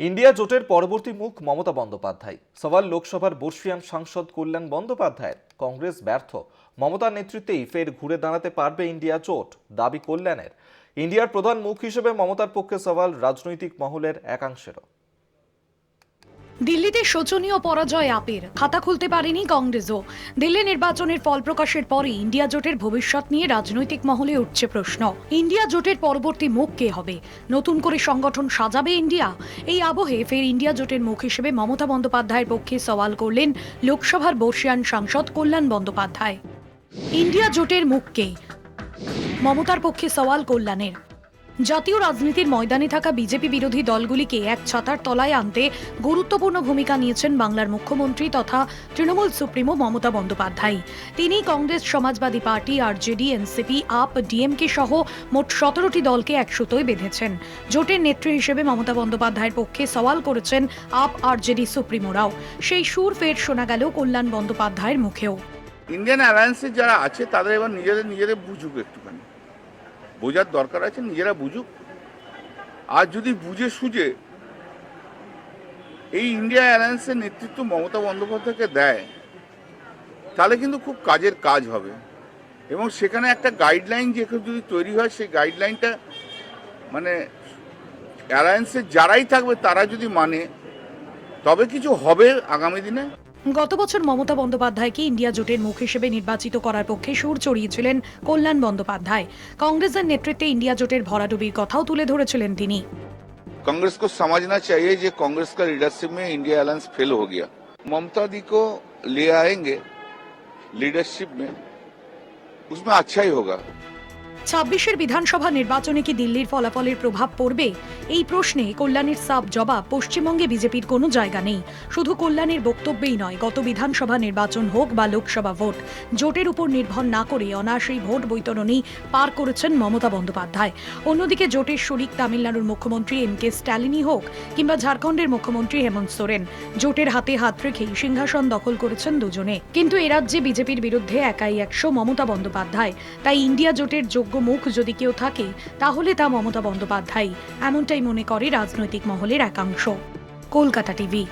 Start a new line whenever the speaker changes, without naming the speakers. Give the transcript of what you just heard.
India জোটের পরবর্তী মুখ মমতা বন্দ্যোপাধ্যায়। সওয়াল লোকসভার বর্ষিয়ান সাংসদ কল্যাণ বন্দ্যোপাধ্যায়ের কংগ্রেস ব্যর্থ। মমতার নেতৃত্বেই ফের ঘুরে দাঁড়াতে পারবে ইন্ডিয়া জোট, দাবি কল্যাণের। ইন্ডিয়ার প্রধান মুখ হিসেবে মমতার পক্ষে সওয়াল রাজনৈতিক মহলের একাংশেরও।
দিল্লিতে শোচনীয় পরাজয় আপের। খাতা খুলতে পারেনি কংগ্রেসও। দিল্লি নির্বাচনের ফল প্রকাশের পরে ইন্ডিয়া জোটের ভবিষ্যৎ নিয়ে রাজনৈতিক মহলে উঠছে প্রশ্ন। ইন্ডিয়া জোটের পরবর্তী মুখ কে হবে? নতুন করে সংগঠন সাজাবে ইন্ডিয়া? এই আবহে ফের ইন্ডিয়া জোটের মুখ হিসেবে মমতা বন্দ্যোপাধ্যায়ের পক্ষে সওয়াল করলেন লোকসভার বর্ষিয়ান সাংসদ কল্যাণ বন্দ্যোপাধ্যায়। ইন্ডিয়া জোটের মুখ কে? মমতার পক্ষে সওয়াল কল্যাণের। জাতীয় রাজনীতির ময়দানে থাকা বিজেপি বিরোধী দলগুলিকে এক ছাতার তলায় আনতে গুরুত্বপূর্ণ ভূমিকা নিয়েছেন বাংলার মুখ্যমন্ত্রী তথা তৃণমূল সুপ্রিমো মমতা বন্দ্যোপাধ্যায়। তিনি Congress, Samajwadi party, RJD, NCP, AAP, DMK সহ মোট সতেরোটি দলকে একসুতোয় বেঁধেছেন। জোটের নেত্রী হিসেবে মমতা বন্দ্যোপাধ্যায়ের পক্ষে সওয়াল করেছেন আপ, আরজেডি সুপ্রিমোরাও সেই সুর ফের শোনা গেল কল্যাণ বন্দ্যোপাধ্যায়ের মুখেও।
ইন্ডিয়ান অ্যালায়েন্সে যারা আছে, তাদের এবার নিজেদের নিজেদের বুঝুক একটুখানি। বোঝার দরকার আছে, নিজেরা বুঝুক। আর যদি বুঝে সুঝে এই ইন্ডিয়া অ্যালায়েন্সের নেতৃত্ব মমতা বন্দ্যোপাধ্যায়কে দেয়, তাহলে কিন্তু খুব কাজের কাজ হবে। এবং সেখানে একটা গাইডলাইন যে যদি তৈরি হয়, সেই গাইডলাইনটা মানে অ্যালায়েন্সের যারাই থাকবে, তারা যদি মানে তবে কিছু হবে আগামী দিনে।
গত বছর মমতা বন্দ্যোপাধ্যায়কে ইন্ডিয়া জোটের মুখ হিসেবে নির্বাচিত করার পক্ষে সুর চড়িয়েছিলেন কল্যাণ বন্দ্যোপাধ্যায় কংগ্রেসের নেতৃত্বে ইন্ডিয়া জোটের ভরাডুবির কথাও তুলে ধরেছিলেন তিনি
कांग्रेस को समझना चाहिए कि कांग्रेस का लीडरशिप में इंडिया अलायंस फेल हो गया ममता दी को ले आएंगे लीडरशिप में उसमें अच्छा ही होगा
ছাব্বিশের বিধানসভা নির্বাচনে কি দিল্লির ফলাফলের প্রভাব পড়বে? এই প্রশ্নে কল্যাণের সাব জবাব পশ্চিমবঙ্গে বিজেপির কোনো জায়গা নেই। শুধু কল্যাণের বক্তব্যেই নয়, গত বিধানসভা নির্বাচন হোক বা লোকসভা ভোট, জোটের উপর নির্ভর না করে অনায়াসেই ভোট বৈতরণী পার করেছেন মমতা বন্দ্যোপাধ্যায়। অন্যদিকে জোটের শরিক তামিলনাড়ুর মুখ্যমন্ত্রী এম কে স্ট্যালিনই হোক কিংবা ঝাড়খণ্ডের মুখ্যমন্ত্রী হেমন্ত সোরেন, জোটের হাতে হাত রেখেই সিংহাসন দখল করেছেন দুজনে। কিন্তু এরাজ্যে বিজেপির বিরুদ্ধে একাই একশো মমতা বন্দ্যোপাধ্যায়। তাই ইন্ডিয়া জোটের যোগ্য মুখ যদি কেউ থাকে, তাহলে তা মমতা বন্দ্যোপাধ্যায়। এমনটাই মনে করে রাজনৈতিক মহলের একাংশ। কলকাতা টিভি।